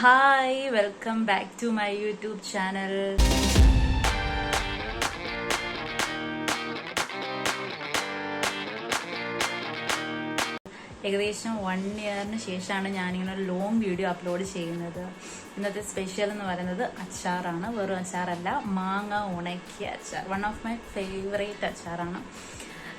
Hi welcome back to my YouTube channel ഏകദേശം one ഇയറിന് ശേഷമാണ് ഞാനിങ്ങനെ ഒരു ലോങ് വീഡിയോ അപ്ലോഡ് ചെയ്യുന്നത്. ഇന്നത്തെ സ്പെഷ്യൽ എന്ന് പറയുന്നത് അച്ചാറാണ്. വെറും അച്ചാറല്ല മാങ്ങ ഉണക്കിയ അച്ചാർ. വൺ ഓഫ് മൈ ഫേവറേറ്റ് അച്ചാറാണ്.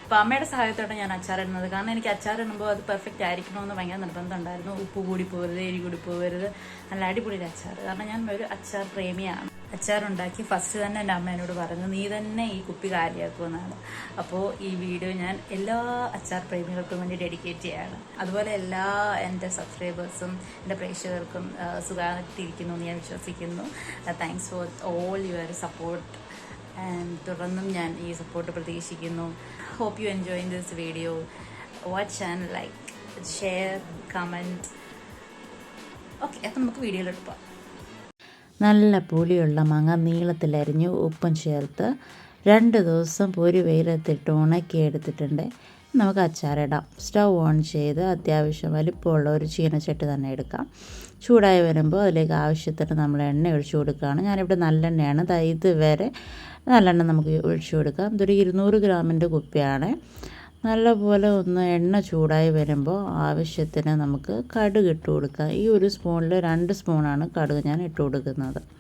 അപ്പോൾ അമ്മയുടെ സഹായത്തോടെ ഞാൻ അച്ചാർ ഇടുന്നത് കാരണം എനിക്ക് അച്ചാർ ഇടുമ്പോൾ അത് പെർഫെക്റ്റ് ആയിരിക്കണമെന്ന് ഭയങ്കര നിർബന്ധം ഉണ്ടായിരുന്നു ഉപ്പ് കൂടി പോകരുത് എരി കൂടി പോകരുത് നല്ല അടിപൊളി അച്ചാർ. കാരണം ഞാൻ ഒരു അച്ചാർ പ്രേമിയാണ്. അച്ചാർ ഉണ്ടാക്കി ഫസ്റ്റ് തന്നെ എന്റെ അമ്മേനോട് പറഞ്ഞു നീ തന്നെ ഈ കുപ്പി കാര്യമാക്കുമെന്നാണ് അപ്പോൾ ഈ വീഡിയോ ഞാൻ എല്ലാ അച്ചാർ പ്രേമികൾക്കും വേണ്ടി ഡെഡിക്കേറ്റ് ചെയ്യാണ്. അതുപോലെ എല്ലാ എന്റെ സബ്സ്ക്രൈബേഴ്സും എന്റെ പ്രേക്ഷകർക്കും സുഖമായിട്ടിരിക്കുന്നു എന്ന് ഞാൻ വിശ്വസിക്കുന്നു. Thanks for all your support തുടർന്നും ഞാൻ ഈ സപ്പോർട്ട് പ്രതീക്ഷിക്കുന്നു. Hope you enjoy this video watch and like share comment okay അപ്പം നമുക്ക് വീഡിയോയിലോട്ട് പോകാം നല്ല പുളിയുള്ള മാങ്ങ നീളത്തിലരിഞ്ഞ് ഉപ്പും ചേർത്ത് രണ്ട് ദിവസം പൊരി വെയിലത്തിട്ട് ഉണക്കി എടുത്തിട്ടുണ്ട് നമുക്ക് അച്ചാറിടാം. സ്റ്റൗ ഓൺ ചെയ്ത് അത്യാവശ്യം വലിപ്പമുള്ള ഒരു ചീനച്ചട്ടി തന്നെ എടുക്കാം. ചൂടായി വരുമ്പോൾ അതിലേക്ക് ആവശ്യത്തിന് നമ്മൾ എണ്ണ ഒഴിച്ചു കൊടുക്കുകയാണ്. ഞാനിവിടെ നല്ലെണ്ണയാണ്. ഇത് വരെ നല്ലെണ്ണ നമുക്ക് ഒഴിച്ചു കൊടുക്കാം. ഇതൊരു ഇരുന്നൂറ് ഗ്രാമിന്റെ കുപ്പിയാണ്. നല്ലപോലെ ഒന്ന് എണ്ണ ചൂടായി വരുമ്പോൾ ആവശ്യത്തിന് നമുക്ക് കടുക് ഇട്ട് കൊടുക്കാം. ഈ ഒരു സ്പൂണിൽ രണ്ട് സ്പൂണാണ് കടുക് ഞാൻ ഇട്ട് കൊടുക്കുന്നത്.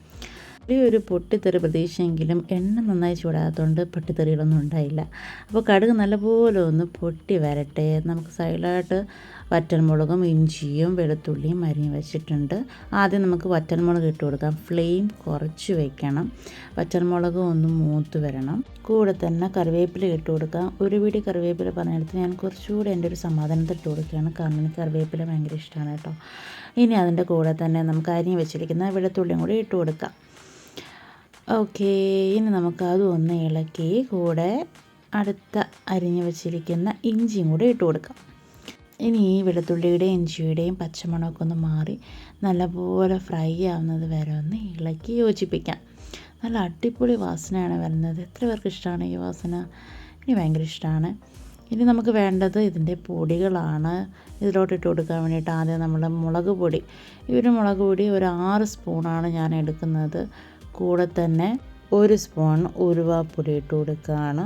ഒരു പൊട്ടിത്തെറി പ്രതീക്ഷയെങ്കിലും എണ്ണ നന്നായി ചൂടാകാത്തതുകൊണ്ട് പൊട്ടിത്തെറികളൊന്നും ഉണ്ടായില്ല. അപ്പോൾ കടുക് നല്ലപോലെ ഒന്ന് പൊട്ടി വരട്ടെ. നമുക്ക് സൈഡിലായിട്ട് വറ്റൽമുളകും ഇഞ്ചിയും വെളുത്തുള്ളിയും അരിഞ്ഞ് വെച്ചിട്ടുണ്ട്. ആദ്യം നമുക്ക് വറ്റൽമുളക് ഇട്ട് കൊടുക്കാം. ഫ്ലെയിം കുറച്ച് വെക്കണം. വറ്റൽമുളക് ഒന്ന് മൂത്ത് വരണം. കൂടെ തന്നെ കറിവേപ്പില ഇട്ട് കൊടുക്കാം. ഒരു പിടി കറിവേപ്പില പറഞ്ഞെടുത്ത് ഞാൻ കുറച്ചുകൂടി എന്റെ ഒരു സമാധാനത്തിൽ ഇട്ട് കൊടുക്കുകയാണ്. കാരണം എനിക്ക് കറിവേപ്പില ഭയങ്കര ഇഷ്ടമാണ് കേട്ടോ. ഇനി അതിന്റെ കൂടെ തന്നെ നമുക്ക് അരിഞ്ഞ് വെച്ചിരിക്കുന്ന വെളുത്തുള്ളിയും കൂടി ഇട്ട് കൊടുക്കാം. ഓക്കെ ഇനി നമുക്ക് അതും ഒന്ന് ഇളക്കി കൂടെ അടുത്ത അരിഞ്ഞു വെച്ചിരിക്കുന്ന ഇഞ്ചിയും കൂടെ ഇട്ട് കൊടുക്കാം. ഇനി ഈ വെളുത്തുള്ളിയുടെയും ഇഞ്ചിയുടെയും പച്ചമുളകൊക്കെ ഒന്ന് മാറി നല്ലപോലെ ഫ്രൈ ആവുന്നത് വരെ ഒന്ന് ഇളക്കി യോജിപ്പിക്കാം. നല്ല അടിപൊളി വാസനയാണ് വരുന്നത്. എത്ര പേർക്ക് ഇഷ്ടമാണ് ഈ വാസന? എനിക്ക് ഭയങ്കര ഇഷ്ടമാണ്. ഇനി നമുക്ക് വേണ്ടത് ഇതിന്റെ പൊടികളാണ്. ഇതിലോട്ട് ഇട്ട് കൊടുക്കാൻ വേണ്ടിയിട്ട് ആദ്യം നമ്മൾ മുളക് പൊടി. ഈ ഒരു മുളക് പൊടി ഒരു ആറ് സ്പൂണാണ് ഞാൻ എടുക്കുന്നത്. കൂടെ തന്നെ ഒരു സ്പൂൺ ഉരുവാപ്പൊടി ഇട്ട് കൊടുക്കുകയാണ്.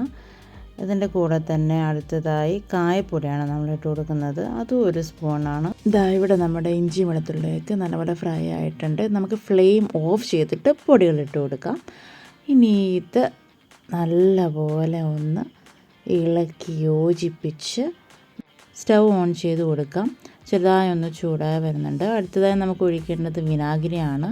ഇതിന്റെ കൂടെ തന്നെ അടുത്തതായി കായപ്പൊടിയാണ് നമ്മൾ ഇട്ട് കൊടുക്കുന്നത്. അതും ഒരു സ്പൂണാണ്. ഇതാ ഇവിടെ നമ്മുടെ ഇഞ്ചി വെളുത്തുള്ളിലേക്ക് നല്ലപോലെ ഫ്രൈ ആയിട്ടുണ്ട്. നമുക്ക് ഫ്ലെയിം ഓഫ് ചെയ്തിട്ട് പൊടികൾ ഇട്ട് കൊടുക്കാം. ഇനി ഇത് നല്ലപോലെ ഒന്ന് ഇളക്കി യോജിപ്പിച്ച് സ്റ്റൗ ഓൺ ചെയ്ത് കൊടുക്കാം. ചെറുതായി ഒന്ന് ചൂടായി വരുന്നുണ്ട്. അടുത്തതായി നമുക്ക് ഒഴിക്കേണ്ടത് വിനാഗിരിയാണ്.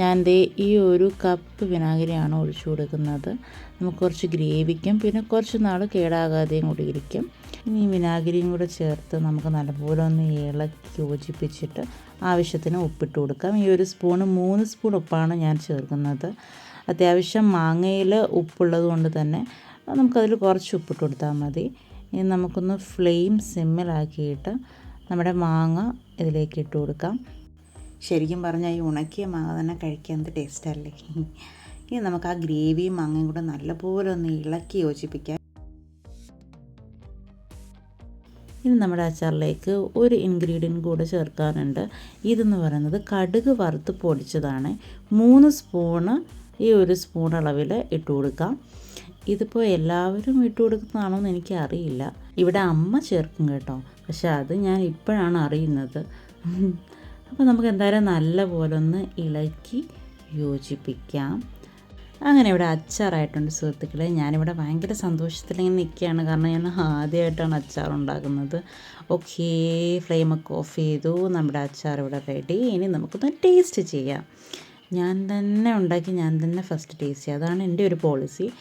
ഞാൻ ദേ ഈ ഒരു കപ്പ് വിനാഗിരിയാണ് ഒഴിച്ചു കൊടുക്കുന്നത്. നമുക്ക് കുറച്ച് ഗ്രേവിക്കും പിന്നെ കുറച്ച് നാൾ കേടാകാതെയും കൂടി ഇരിക്കും. ഇനി വിനാഗിരിയും കൂടെ ചേർത്ത് നമുക്ക് നല്ലപോലെ ഒന്ന് ഇളക്കി യോജിപ്പിച്ചിട്ട് ആവശ്യത്തിന് ഉപ്പിട്ട് കൊടുക്കാം. ഈ ഒരു സ്പൂണ് മൂന്ന് സ്പൂൺ ഉപ്പാണ് ഞാൻ ചേർക്കുന്നത്. അത്യാവശ്യം മാങ്ങയിൽ ഉപ്പുള്ളത് കൊണ്ട് തന്നെ നമുക്കതിൽ കുറച്ച് ഉപ്പിട്ട് കൊടുത്താൽ മതി. ഇനി നമുക്കൊന്ന് ഫ്ലെയിം സിമ്മിലാക്കിയിട്ട് നമ്മുടെ മാങ്ങ ഇതിലേക്ക് ഇട്ട് കൊടുക്കാം. ശരിക്കും പറഞ്ഞാൽ ഈ ഉണക്കിയ മാങ്ങ തന്നെ കഴിക്കാൻ എന്ത് ടേസ്റ്റല്ലേ ഇനി നമുക്ക് ആ ഗ്രേവിയും മാങ്ങയും കൂടെ നല്ലപോലെ ഒന്ന് ഇളക്കി യോജിപ്പിക്കാം. ഇനി നമ്മുടെ അച്ചാറിലേക്ക് ഒരു ഇൻഗ്രീഡിയന്റ് കൂടെ ചേർക്കാനുണ്ട്. ഇതെന്ന് പറയുന്നത് കടുക് വറുത്ത് പൊടിച്ചതാണ്. മൂന്ന് സ്പൂണ് ഈ ഒരു സ്പൂൺ അളവിൽ ഇട്ട് കൊടുക്കാം. ഇതിപ്പോൾ എല്ലാവരും ഇട്ട് കൊടുക്കുന്നതാണോ എന്ന് എനിക്കറിയില്ല. ഇവിടെ അമ്മ ചേർക്കും കേട്ടോ. പക്ഷെ അത് ഞാൻ ഇപ്പോഴാണ് അറിയുന്നത്. അപ്പോൾ നമുക്ക് എന്തായാലും നല്ല പോലെ ഒന്ന് ഇളക്കി യോജിപ്പിക്കാം. അങ്ങനെ ഇവിടെ അച്ചാറായിട്ടുണ്ട് സുഹൃത്തുക്കളെ. ഞാനിവിടെ ഭയങ്കര സന്തോഷത്തിലിങ്ങനെ നിൽക്കുകയാണ്. കാരണം ഞാൻ ആദ്യമായിട്ടാണ് അച്ചാർ ഉണ്ടാക്കുന്നത്. ഓക്കെ ഫ്ലെയിമൊക്കെ ഓഫ് ചെയ്തു. നമ്മുടെ അച്ചാർ ഇവിടെ റെഡി. ഇനി നമുക്കൊന്ന് ടേസ്റ്റ് ചെയ്യാം. ഞാൻ തന്നെ ഉണ്ടാക്കി ഞാൻ തന്നെ ഫസ്റ്റ് ടേസ്റ്റ് ചെയ്യാം. അതാണ് എന്റെ ഒരു പോളിസി.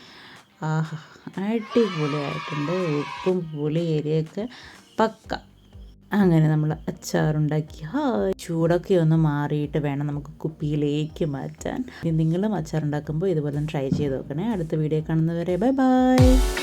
ആഹാ അടിപൊളിയായിട്ടുണ്ട്. ഉപ്പും പുളി എരിയൊക്കെ പക്ക. അങ്ങനെ നമ്മൾ അച്ചാറുണ്ടാക്കി. ഹാ ചൂടൊക്കെ ഒന്ന് മാറിയിട്ട് വേണം നമുക്ക് കുപ്പിയിലേക്ക് മാറ്റാൻ. നിങ്ങളും അച്ചാറുണ്ടാക്കുമ്പോൾ ഇതുപോലെ ട്രൈ ചെയ്ത് നോക്കണേ. അടുത്ത വീഡിയോ കാണുന്നവരെ ബൈ ബൈ.